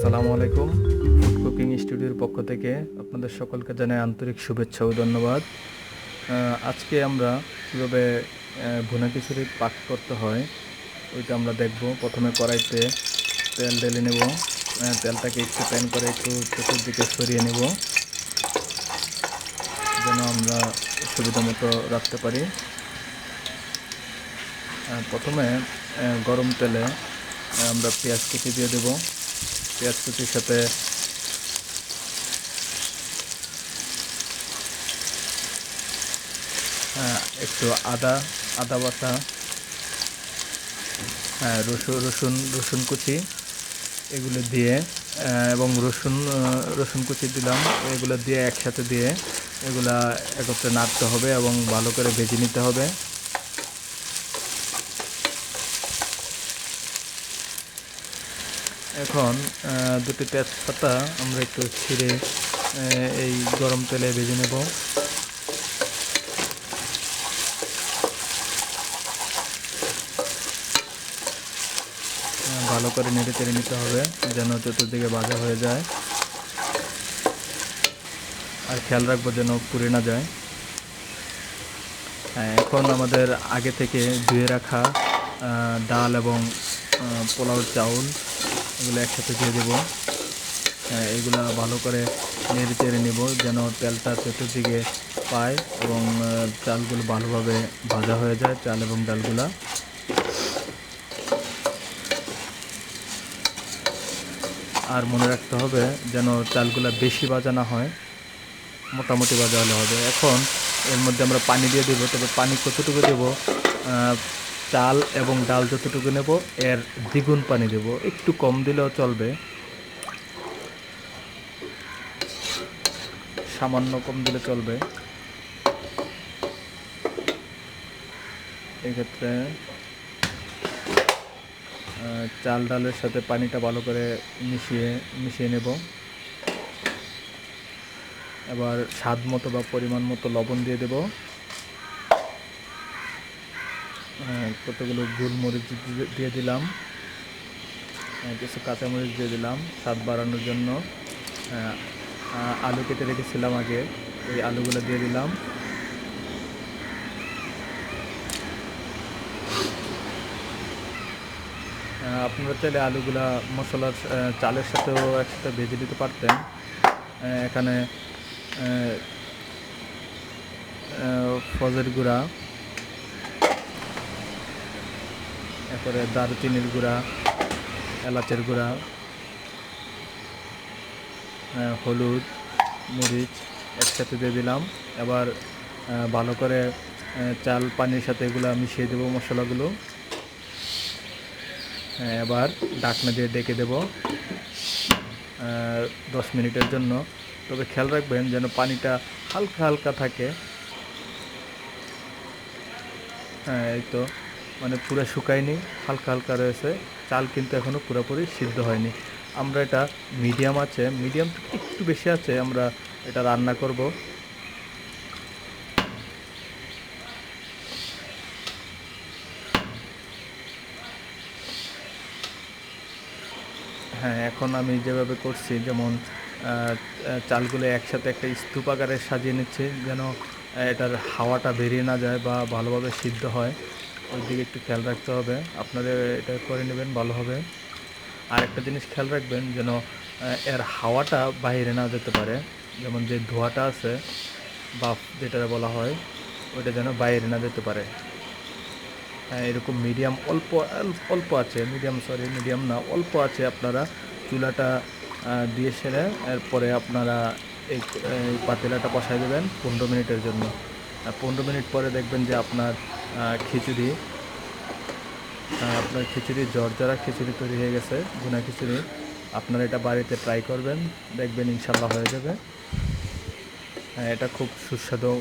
আসসালামু আলাইকুম। Food cooking স্টুডিওর পক্ষ থেকে আপনাদের সকলকে জানাই আন্তরিক শুভেচ্ছা ও ধন্যবাদ। আজকে আমরা কীভাবে ভুনা খিচুড়ি পাক করতে হয়, ওইটা আমরা দেখব। প্রথমে কড়াইতে তেল ঢেলে নেব। তেলটাকে একটু প্যান করে একটু চতুর্দিকে সরিয়ে নেব। যেন আমরা সুবিধা মতো রাখতে পারি। প্রথমে গরম তেলে আমরা পেঁয়াজ কুচি দিয়ে দেব। পেঁয়াজ কুচির সাথে আহ, একটু আদা আদা বাটা হ্যাঁ রসুন রসুন রসুন কুচি এগুলো দিয়ে এবং রসুন রসুন কুচি দিলাম এগুলো দিয়ে একসাথে দিয়ে এগুলা একত্রে নাড়তে হবে এবং ভালো করে ভেজে নিতে হবে। এখন দুটি তেজপাতা আমরা একটু ছিঁড়ে এই গরম তেলে ভেজে নেব। ভালো করে নেড়ে তেড়ে নিতে হবে, যেন চতুর্দিকে ভাজা হয়ে যায়। আর খেয়াল রাখব যেন পুড়ে না যায়। এখন আমাদের আগে থেকে ধুয়ে রাখা ডাল এবং পোলাওর চাউল এগুলো একসাথে দিয়ে দেবো। হ্যাঁ, এগুলা ভালো করে নেড়ে চেড়ে নেব যেন তেলটা চতুর্দিকে পায় এবং চালগুলো ভালোভাবে ভাজা হয়ে যায় চাল এবং ডালগুলা। আর মনে রাখতে হবে যেন চালগুলা বেশি ভাজা না হয় মোটামুটি ভাজা হলে হবে। এখন এর মধ্যে আমরা পানি দিয়ে দেবো তবে পানি কতটুকু দেবো? চাল এবং ডাল যতটুকু নেব, এর দ্বিগুণ পানি দেব। একটু কম দিলেও চলবে। সামান্য কম দিলে চলবে। এক্ষেত্রে চাল ডালের সাথে পানিটা ভালো করে মিশিয়ে মিশিয়ে নেব। এবার স্বাদ মতো বা পরিমাণ মতো লবণ দিয়ে দেব। কতগুলো গোলমরিচ দিয়ে দিলাম। কিছু কাঁচামরিচ দিয়ে দিলাম, স্বাদ বাড়ানোর জন্য। আলু কেটে রেখেছিলাম আগে, এই আলুগুলো দিয়ে দিলাম। আপনারা চাইলে আলুগুলা মশলার চালের সাথেও একসাথে ভেজে দিতে পারতেন। এখানে ফজের গুঁড়া এরপরে দারুচিনির গুঁড়া, এলাচের গুঁড়া হলুদ, মরিচ একসাথে দিয়ে দিলাম। এবার ভালো করে চাল, পানির সাথে এগুলো মিশিয়ে দেবো মশলাগুলো। এবার ঢাকনা দিয়ে ডেকে দেব দশ মিনিটের জন্য। তবে খেয়াল রাখবেন যেন পানিটা হালকা হালকা থাকে। হ্যাঁ এই তো। মানে পুরো শুকায়নি, হালকা হালকা রয়েছে। চাল কিন্তু এখনও পুরোপুরি সিদ্ধ হয়নি। আমরা এটা মিডিয়াম আছে, মিডিয়াম একটু বেশি আছে, আমরা এটা রান্না করব। হ্যাঁ এখন আমি যেভাবে করছি, যেমন চালগুলো একসাথে একটা স্তূপ আকারে সাজিয়ে নিচ্ছি, যেন এটার হাওয়াটা বেরিয়ে না যায় বা ভালোভাবে সিদ্ধ হয়। ওই দিকে একটু খেয়াল রাখতে হবে। আপনাদের এটা করে নেবেন, ভালো হবে। আর একটা জিনিস খেয়াল রাখবেন যেন এর হাওয়াটা বাইরে না যেতে পারে। যেমন যে ধোঁয়াটা আছে, বাফ যেটা বলা হয়, ওইটা যেন বাইরে না যেতে পারে। হ্যাঁ এরকম মিডিয়াম অল্প, অল্প- আছে। মিডিয়াম সরি মিডিয়াম না, অল্প আছে আপনারা চুলাটা দিয়ে সেরে এরপরে আপনারা এই পাতিলাটা বসাই দেবেন পনেরো মিনিটের জন্য। পনেরো মিনিট পরে দেখবেন যে আপনার খিচুড়ি আপনার খিচুড়ি, জর্জরা খিচুড়ি তৈরি হয়ে গেছে, ভুনা খিচুড়ি। আপনারা এটা বাড়িতে ট্রাই করবেন, দেখবেন ইনশাল্লাহ হয়ে যাবে। এটা খুব সুস্বাদু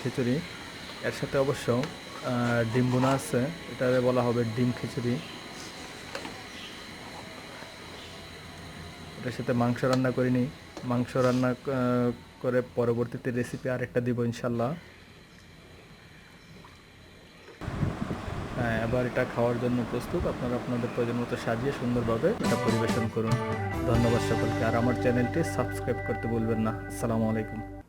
খিচুড়ি। এর সাথে অবশ্য ডিম বোনা আছে এটা বলা হবে ডিম খিচুড়ি। এটার সাথে মাংস রান্না করিনি। মাংস রান্না করে পরবর্তীতে রেসিপি আরেকটা দিব ইনশাল্লাহ হ্যাঁ এবার এটা খাওয়ার জন্য প্রস্তুত। আপনারা আপনাদের প্রয়োজন মতো সাজিয়ে সুন্দরভাবে এটা পরিবেশন করুন। ধন্যবাদ সকলকে। আর আমার চ্যানেলটি সাবস্ক্রাইব করতে ভুলবেন না। আসসালামু আলাইকুম।